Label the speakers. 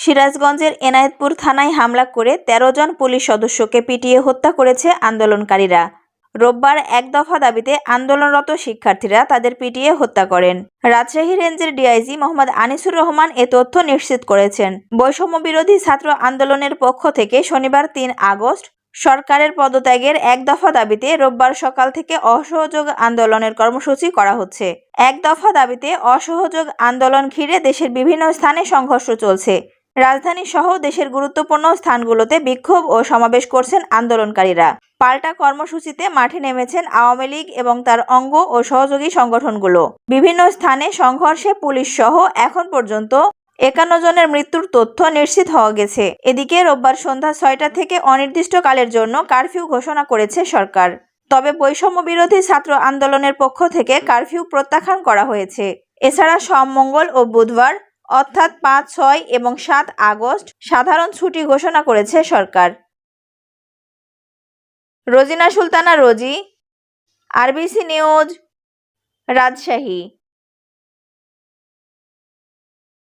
Speaker 1: সিরাজগঞ্জের এনায়েতপুর থানায় হামলা করে ১৩ জন পুলিশ সদস্যকে পিটিয়ে হত্যা করেছে আন্দোলনকারীরা। রোববার এক দফা দাবিতে আন্দোলনরত শিক্ষার্থীরা তাদের পিটিয়ে হত্যা করেন। রাজশাহী রেঞ্জের ডিআইজি মোহাম্মদ আনিসুর রহমান এ তথ্য নিশ্চিত করেছেন। বৈষম্য বিরোধী ছাত্র আন্দোলনের পক্ষ থেকে শনিবার তিন আগস্ট সরকারের পদত্যাগের এক দফা দাবিতে রোববার সকাল থেকে অসহযোগ আন্দোলনের কর্মসূচি করা হচ্ছে। এক দফা দাবিতে অসহযোগ আন্দোলন ঘিরে দেশের বিভিন্ন স্থানে সংঘর্ষ চলছে। রাজধানী সহ দেশের গুরুত্বপূর্ণ স্থানগুলোতে বিক্ষোভ ও সমাবেশ করছেন আন্দোলনকারীরা। পাল্টা কর্মসূচিতে মাঠে নেমেছেন আওয়ামী লীগ এবং তার অঙ্গ ও সহযোগী সংগঠনগুলো। বিভিন্ন স্থানে সংঘর্ষে পুলিশ সহ এখন পর্যন্ত একান্ন জনের মৃত্যুর তথ্য নিশ্চিত হওয়া গেছে। এদিকে রোববার সন্ধ্যা ছয়টা থেকে অনির্দিষ্টকালের জন্য কারফিউ ঘোষণা করেছে সরকার। তবে বৈষম্য বিরোধী ছাত্র আন্দোলনের পক্ষ থেকে কারফিউ প্রত্যাখ্যান করা হয়েছে। এছাড়া সোম মঙ্গল ও বুধবার অর্থাৎ পাঁচ, ছয় এবং সাত আগস্ট সাধারণ ছুটি ঘোষণা করেছে সরকার। Rozina Sultana Rozi, RBC news, Rajshahi.